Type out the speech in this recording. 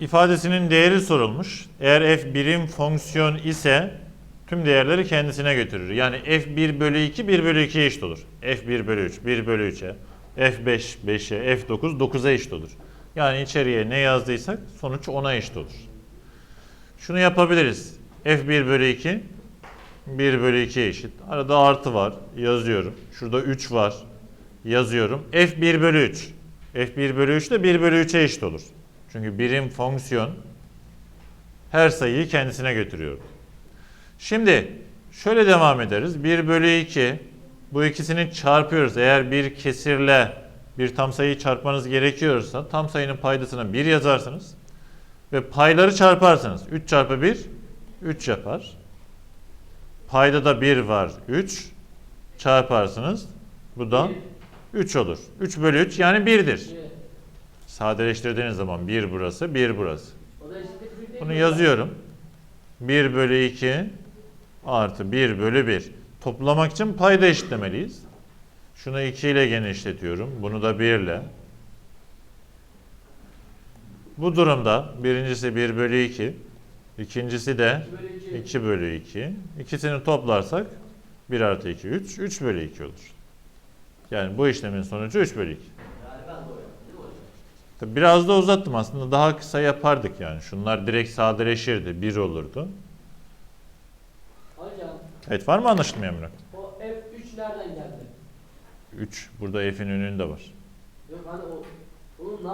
ifadesinin değeri sorulmuş. Eğer f birim fonksiyon ise tüm değerleri kendisine götürür. Yani f1 bölü 2 1 bölü 2'ye eşit olur. f1 bölü 3 1 bölü 3'e. f5 5'e. f9 9'a eşit olur. Yani içeriye ne yazdıysak sonuç 10'a eşit olur. Şunu yapabiliriz. f1 bölü 2 1 bölü 2'ye eşit. Arada artı var. Yazıyorum. Şurada 3 var. Yazıyorum. f1 bölü 3. f1 bölü 3 de 1 bölü 3'e eşit olur. Çünkü birim fonksiyon her sayıyı kendisine götürüyor. Şimdi şöyle devam ederiz. 1 bölü 2 bu ikisini çarpıyoruz. Eğer bir kesirle bir tam sayıyı çarpmanız gerekiyorsa tam sayının paydasına 1 yazarsınız ve payları çarparsınız. 3 çarpı 1 3 yapar. Payda da 1 var 3 çarparsınız. Bu da 3 olur. 3 bölü 3 yani 1'dir. Sadeleştirdiğiniz zaman 1 burası 1 burası. Bunu yazıyorum. 1 bölü 2 artı 1 bölü 1. Toplamak için payda eşitlemeliyiz. Şunu 2 ile genişletiyorum. Bunu da 1 ile. Bu durumda birincisi 1 bölü 2. ikincisi de 2 bölü 2. 2 bölü 2. İkisini toplarsak 1 artı 2 3. 3 bölü 2 olur. Yani bu işlemin sonucu 3 bölü 2. Tabii Biraz da uzattım aslında daha kısa yapardık yani. Şunlar direkt sadeleşirdi. 1 olurdu. Hocam Evet var mı anlaşılmayan Emre? o F3 nereden geldi? 3 burada f'in önünde var. Yok hani o onun ne